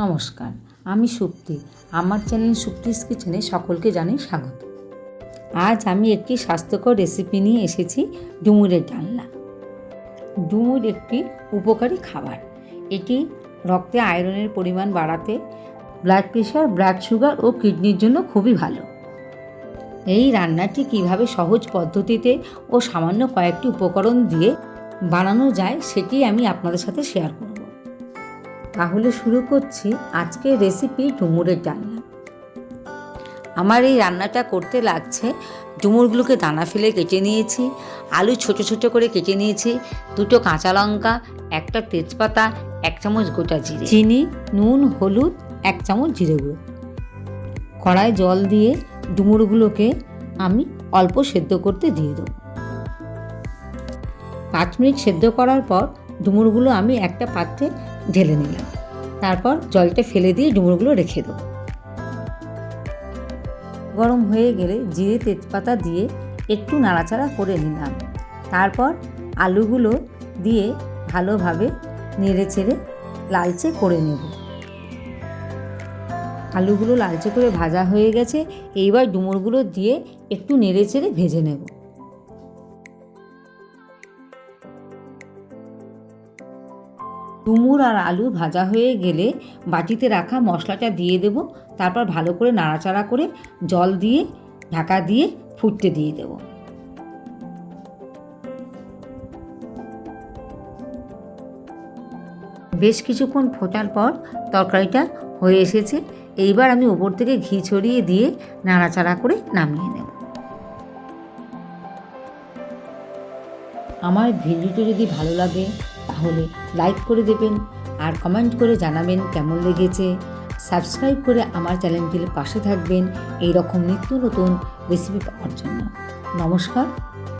নমস্কার, আমি সুপ্তি। আমার চ্যানেল সুপ্তিস কিচেনে সকলকে জানাই স্বাগত। আজ আমি একটি স্বাস্থ্যকর রেসিপি নিয়ে এসেছি ডুমুরের ডালনা। ডুমুর একটি উপকারী খাবার। এটি রক্তে আয়রনের পরিমাণ বাড়াতে ব্লাড প্রেশার ব্লাড সুগার ও কিডনির জন্য খুবই ভালো। এই রান্নাটি কীভাবে সহজ পদ্ধতিতে ও সামান্য কয়েকটি উপকরণ দিয়ে বানানো যায় সেটি আমি আপনাদের সাথে শেয়ার করব। তাহলে শুরু করছি আজকের রেসিপি ডুমুরের ডালনা। আমার এই রান্নাটা করতে লাগছে, ডুমুরগুলোকে দানা ফেলে কেটে নিয়েছি, আলু ছোট ছোট করে কেটে নিয়েছি, দুটো কাঁচা লঙ্কা, একটা তেজপাতা, এক চামচ গোটা জিরে, চিনি, নুন, হলুদ, এক চামচ জিরে গুঁড়ো। কড়ায় জল দিয়ে ডুমুরগুলোকে আমি অল্প সেদ্ধ করতে দিয়ে দেবো। পাঁচ মিনিট সেদ্ধ করার পর ডুমুরগুলো আমি একটা পাত্রে ঢেলে নিলাম। তারপর জলটা ফেলে দিয়ে ডুমুরগুলো রেখে দেবো। গরম হয়ে গেলে জিরে তেজপাতা দিয়ে একটু নাড়াচাড়া করে নিলাম। তারপর আলুগুলো দিয়ে ভালোভাবে নেড়ে চেড়ে লালচে করে নেব। আলুগুলো লালচে করে ভাজা হয়ে গেছে। এইবার ডুমুরগুলো দিয়ে একটু নেড়ে চেড়ে ভেজে নেব। ডুমুর আর আলু ভাজা হয়ে গেলে বাটিতে রাখা মশলাটা দিয়ে দেব। তারপর ভালো করে নাড়াচাড়া করে জল দিয়ে, ঢাকা দিয়ে ফুটতে দিয়ে দেব। বেশ কিছুক্ষণ ফোটার পর তরকারিটা হয়ে এসেছে। এইবার আমি ওপর থেকে ঘি ছড়িয়ে দিয়ে নাড়াচাড়া করে নামিয়ে নেব। আমার ভিডিওটি যদি ভালো লাগে তাহলে লাইক করে দেবেন আর কমেন্ট করে জানাবেন কেমন লেগেছে। সাবস্ক্রাইব করে আমার চ্যানেলটির পাশে থাকবেন। এই রকম নিত্য নতুন রেসিপি পাওয়ার জন্য। নমস্কার।